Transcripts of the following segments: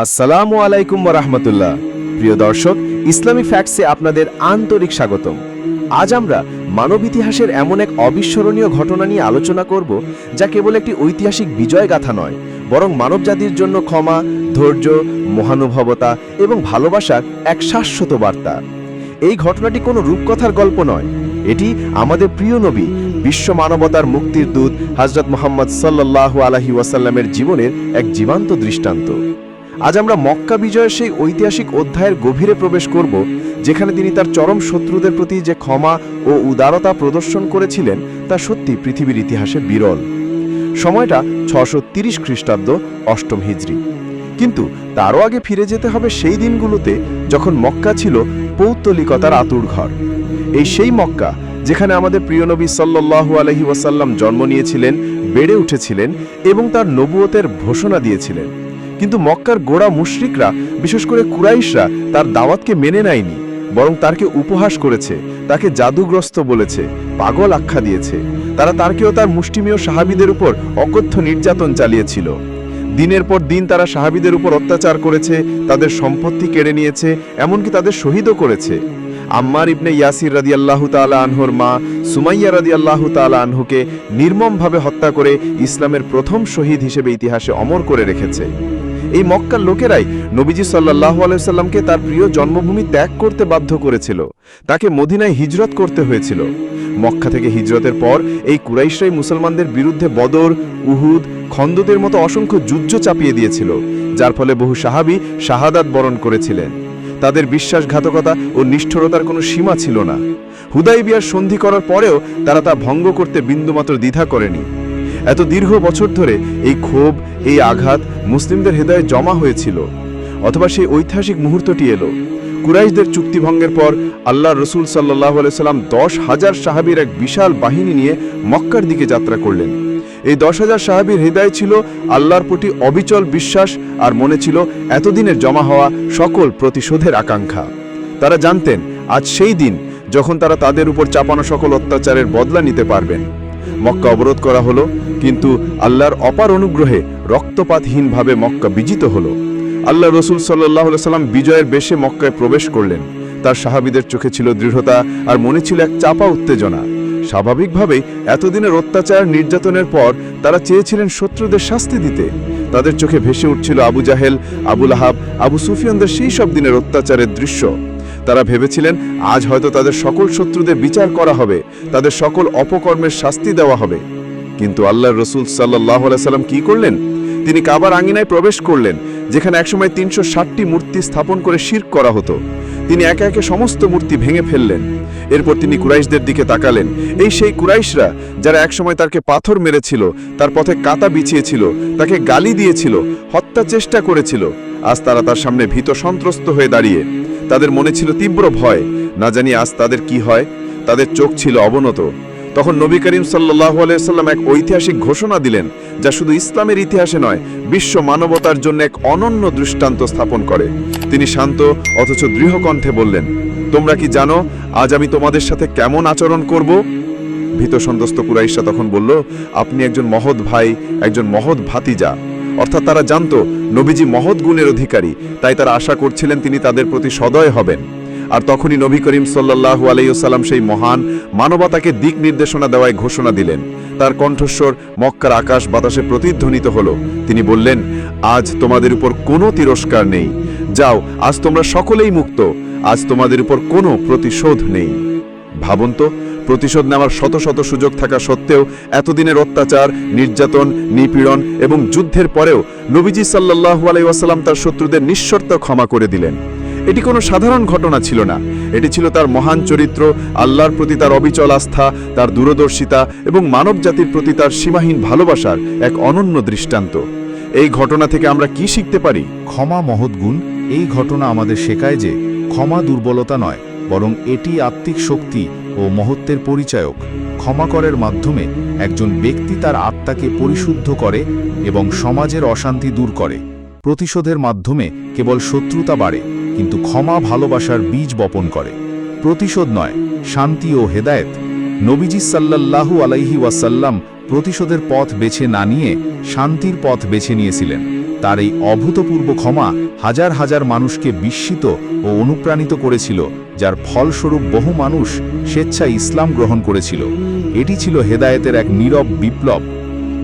আসসালামু আলাইকুম রহমতুল্লাহ প্রিয় দর্শক, ইসলামী ফ্যাক্টসে আপনাদের আন্তরিক স্বাগতম। আজ আমরা মানব ইতিহাসের এমন এক অবিস্মরণীয় ঘটনা নিয়ে আলোচনা করব, যা কেবল একটি ঐতিহাসিক বিজয় গাথা নয়, বরং মানব জাতির জন্য ক্ষমা, ধৈর্য, মহানুভবতা এবং ভালোবাসার এক শাশ্বত বার্তা। এই ঘটনাটি কোনো রূপকথার গল্প নয়। এটি আমাদের প্রিয় নবী, বিশ্ব মানবতার মুক্তির দূত হজরত মোহাম্মদ সাল্লাহ আলহি ওয়াসাল্লামের জীবনের এক জীবান্ত দৃষ্টান্ত। আজ আমরা মক্কা বিজয়ের সেই ঐতিহাসিক অধ্যায়ের গভীরে প্রবেশ করব, যেখানে তিনি তার চরম শত্রুদের প্রতি যে ক্ষমা ও উদারতা প্রদর্শন করেছিলেন, তা সত্যি পৃথিবীর ইতিহাসে বিরল। সময়টা ছশো তিরিশ খ্রিস্টাব্দ অষ্টম হিজড়ি কিন্তু তারও আগে ফিরে যেতে হবে সেই দিনগুলোতে, যখন মক্কা ছিল পৌত্তলিকতার আতুর ঘর। এই সেই মক্কা, যেখানে আমাদের প্রিয় নবী সাল্লাল্লাহু আলহি ওয়াসাল্লাম জন্ম নিয়েছিলেন, বেড়ে উঠেছিলেন এবং তার নবুয়তের ঘোষণা দিয়েছিলেন। কিন্তু মক্কার গোড়া মুশরিকরা, বিশেষ করে কুরাইশরা, তার দাওয়াতকে মেনে নেয়নি, বরং তারকে উপহাস করেছে, তাকে জাদুগ্রস্ত বলেছে, পাগল আখ্যা দিয়েছে। তারা তারকেও তার মুষ্টিমেয় সাহাবিদের উপর অকথ্য নির্যাতন চালিয়েছিল। দিনের পর দিন তারা সাহাবিদের উপর অত্যাচার করেছে, তাদের সম্পত্তি কেড়ে নিয়েছে, এমনকি তাদের শহীদও করেছে। আম্মার ইবনে ইয়াসির রাদি আল্লাহ তালা আনহর মা সুমাইয়া রাদি আল্লাহ তালা আনহুকে নির্মমভাবে হত্যা করে ইসলামের প্রথম শহীদ হিসেবে ইতিহাসে অমর করে রেখেছে। এই মক্কার লোকেরাই নবীজি সাল্লাহ আলাইসাল্লামকে তার প্রিয় জন্মভূমি ত্যাগ করতে বাধ্য করেছিল। তাকে মদিনায় হিজরত করতে হয়েছিল। মক্কা থেকে হিজরতের পর এই কুরাইশরাই মুসলমানদের বিরুদ্ধে বদর, উহুদ খন্দদের মতো অসংখ্য যুদ্ধ চাপিয়ে দিয়েছিল, যার ফলে বহু সাহাবি শাহাদাত বরণ করেছিলেন। তাদের বিশ্বাসঘাতকতা ও নিষ্ঠুরতার কোনো সীমা ছিল না। হুদাই বিয়ার সন্ধি করার পরেও তারা তা ভঙ্গ করতে বিন্দুমাত্র দ্বিধা করেনি। এত দীর্ঘ বছর ধরে এই ক্ষোভ, এই আঘাত মুসলিমদের হৃদয়ে জমা হয়েছিল, অথবা সেই ঐতিহাসিক মুহূর্তটি এলো। কুরাইশদের চুক্তিভঙ্গের পর আল্লাহ রসুল সাল্লাহ সাল্লাম দশ হাজার সাহাবির এক বিশাল বাহিনী নিয়ে মক্কার দিকে যাত্রা করলেন। এই দশ হাজার সাহাবির হৃদয় ছিল আল্লাহর প্রতি অবিচল বিশ্বাস আর মনে ছিল এতদিনের জমা হওয়া সকল প্রতিশোধের আকাঙ্ক্ষা। তারা জানতেন, আজ সেই দিন যখন তারা তাদের উপর চাপানো সকল অত্যাচারের বদলা নিতে পারবেন। মক্কা অবরোধ করা হলো, কিন্তু আল্লাহর অপার অনুগ্রহে রক্তপাতহীনভাবে মক্কা বিজিত হলো। আল্লাহ রসুল সাল্লাহ সাল্লাম বিজয়ের বেশে মক্কায় প্রবেশ করলেন। তার সাহাবিদের চোখে ছিল দৃঢ়তা আর মনে ছিল এক চাপা উত্তেজনা। স্বাভাবিকভাবেই এতদিনের অত্যাচার নির্যাতনের পর তারা চেয়েছিলেন শত্রুদের শাস্তি দিতে। তাদের চোখে ভেসে উঠছিল আবু জাহেল, আবুল আহাব, আবু সুফিয়ানদের সেই সব দিনের অত্যাচারের দৃশ্য। তারা ভেবেছিলেন, আজ হয়তো তাদের সকল শত্রুদের বিচার করা হবে, তাদের সকল অপকর্মের শাস্তি দেওয়া হবে। কিন্তু আল্লাহর রসুল সাল্লাহ সাল্লাম কি করলেন? তিনি কাবার আঙিনায় প্রবেশ করলেন, যেখানে একসময় তিনশো ষাটটি মূর্তি স্থাপন করে শির্ক করা হতো। তিনি একে একে সমস্ত মূর্তি ভেঙে ফেললেন। এরপর তিনি কুরাইশদের দিকে তাকালেন। এই সেই কুরাইশরা, যারা একসময় তাকে পাথর মেরেছিল, তার পথে কাতা বিছিয়েছিল, তাকে গালি দিয়েছিল, হত্যা চেষ্টা করেছিল। আজ তারা তার সামনে ভীত সন্ত্রস্ত হয়ে দাঁড়িয়ে। তাদের মনে ছিল তীব্র ভয়। না জানি আজ তাদের কি হয়। তাদের চোখ ছিল অবনত। তখন নবী করিম সাল্লাহ আলাইসাল্লাম এক ঐতিহাসিক ঘোষণা দিলেন, যা শুধু ইসলামের ইতিহাসে নয়, বিশ্ব মানবতার জন্য এক অনন্য দৃষ্টান্ত স্থাপন করে। তিনি শান্ত, অথচ দৃঢ় কণ্ঠে বললেন, তোমরা কি জানো, আজ আমি তোমাদের সাথে কেমন আচরণ করব? ভীত সন্তুষ্ট কুরাইশা তখন বলল, আপনি একজন মহৎ ভাই, একজন মহৎ ভাতিজা। অর্থাৎ তারা জানত, নবীজি মহৎ গুণের অধিকারী, তাই তারা আশা করছিলেন তিনি তাদের প্রতি সদয় হবেন। আর তখনই নবী করিম সাল্লাহু আলাইসাল্লাম সেই মহান মানবতাকে দিক নির্দেশনা দেওয়ায় ঘোষণা দিলেন। তার কণ্ঠস্বর মক্কার আকাশ বাতাসে প্রতিধ্বনিত হল। তিনি বললেন, আজ তোমাদের উপর কোনো তিরস্কার নেই। যাও, আজ তোমরা সকলেই মুক্ত। আজ তোমাদের উপর কোনো প্রতিশোধ নেই। ভাবুন তো প্রতিশোধ নেওয়ার শত শত সুযোগ থাকা সত্ত্বেও এতদিনের অত্যাচার, নির্যাতন, নিপীড়ন এবং যুদ্ধের পরেও নবীজি সাল্লাহু আলাইসাল্লাম তার শত্রুদের নিঃশর্ত ক্ষমা করে দিলেন। এটি কোনো সাধারণ ঘটনা ছিল না। এটি ছিল তার মহান চরিত্র, আল্লাহর প্রতি তার অবিচল আস্থা, তার দূরদর্শিতা এবং মানব জাতির প্রতি তার সীমাহীন ভালোবাসার এক অনন্য দৃষ্টান্ত। এই ঘটনা থেকে আমরা কি শিখতে পারি? ক্ষমা মহৎ গুণ, এই ঘটনা আমাদের শেখায় যে ক্ষমা দুর্বলতা নয় বরং এটি আত্মিক শক্তি ও মহত্বের পরিচায়ক। ক্ষমা করার মাধ্যমে একজন ব্যক্তি তার আত্মাকে পরিশুদ্ধ করে এবং সমাজের অশান্তি দূর করে। প্রতিশোধের মাধ্যমে কেবল শত্রুতা বাড়ে, কিন্তু ক্ষমা ভালোবাসার বীজ বপন করে। প্রতিশোধ নয়, শান্তি ও হেদায়েত। নবীজি সাল্লাল্লাহু আলাইহি ওয়াসাল্লাম প্রতিশোধের পথ বেছে না নিয়ে শান্তির পথ বেছে নিয়েছিলেন। তার এই অভূতপূর্ব ক্ষমা হাজার হাজার মানুষকে বিস্মিত ও অনুপ্রাণিত করেছিল, যার ফলস্বরূপ বহু মানুষ স্বেচ্ছায় ইসলাম গ্রহণ করেছিল। এটি ছিল হেদায়েতের এক নীরব বিপ্লব।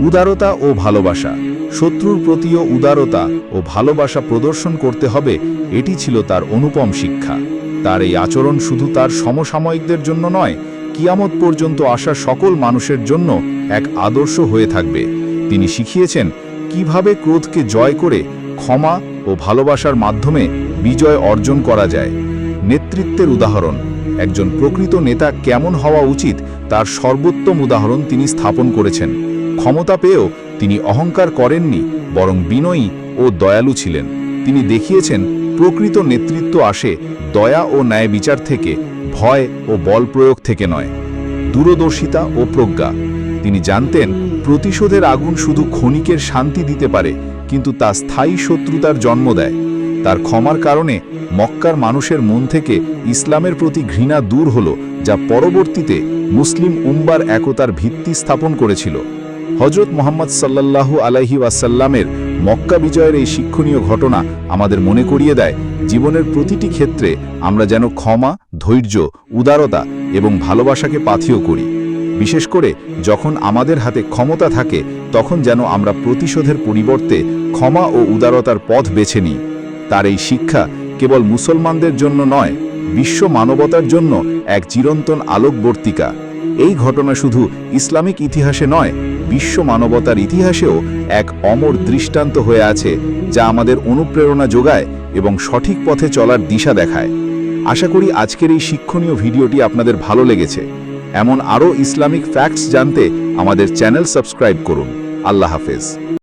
উদারতা ও ভালোবাসা। শত্রুর প্রতিও উদারতা ও ভালোবাসা প্রদর্শন করতে হবে, এটি ছিল তার অনুপম শিক্ষা। তার এই আচরণ শুধু তার সমসাময়িকদের জন্য নয়, কিয়ামত পর্যন্ত আসা সকল মানুষের জন্য এক আদর্শ হয়ে থাকবে। তিনি শিখিয়েছেন কীভাবে ক্রোধকে জয় করে ক্ষমা ও ভালোবাসার মাধ্যমে বিজয় অর্জন করা যায়? নেতৃত্বের উদাহরণ। একজন প্রকৃত নেতা কেমন হওয়া উচিত তার সর্বোত্তম উদাহরণ তিনি স্থাপন করেছেন। ক্ষমতা পেয়েও তিনি অহংকার করেননি, বরং বিনয়ী ও দয়ালু ছিলেন। তিনি দেখিয়েছেন, প্রকৃত নেতৃত্ব আসে দয়া ও ন্যায় বিচার থেকে, ভয় ও বল প্রয়োগ থেকে নয়। দূরদর্শিতা ও প্রজ্ঞা। তিনি জানতেন, প্রতিশোধের আগুন শুধু ক্ষণিকের শান্তি দিতে পারে, কিন্তু তা স্থায়ী শত্রুতার জন্ম দেয়। তার ক্ষমার কারণে মক্কার মানুষের মন থেকে ইসলামের প্রতি ঘৃণা দূর হল, যা পরবর্তীতে মুসলিম উম্বার একতার ভিত্তি স্থাপন করেছিল। হজরত মোহাম্মদ সাল্লাল্লাহু আলাইহি ওয়াসাল্লামের মক্কা বিজয়ের এই শিক্ষণীয় ঘটনা আমাদের মনে করিয়ে দেয়, জীবনের প্রতিটি ক্ষেত্রে আমরা যেন ক্ষমা, ধৈর্য, উদারতা এবং ভালোবাসাকে পাথেয় করি। বিশেষ করে যখন আমাদের হাতে ক্ষমতা থাকে, তখন যেন আমরা প্রতিশোধের পরিবর্তে ক্ষমা ও উদারতার পথ বেছে নিই। তার এই শিক্ষা কেবল মুসলমানদের জন্য নয়, বিশ্ব মানবতার জন্য এক চিরন্তন আলোকবর্তিকা। এই ঘটনা শুধু ইসলামিক ইতিহাসে নয়, বিশ্ব মানবতার ইতিহাসেও এক অমর দৃষ্টান্ত হয়ে আছে, যা আমাদের অনুপ্রেরণা যোগায় এবং সঠিক পথে চলার দিশা দেখায়। আশা করি আজকের এই শিক্ষণীয় ভিডিওটি আপনাদের ভালো লেগেছে। এমন আরও ইসলামিক ফ্যাক্টস জানতে আমাদের চ্যানেল সাবস্ক্রাইব করুন। আল্লাহ হাফেজ।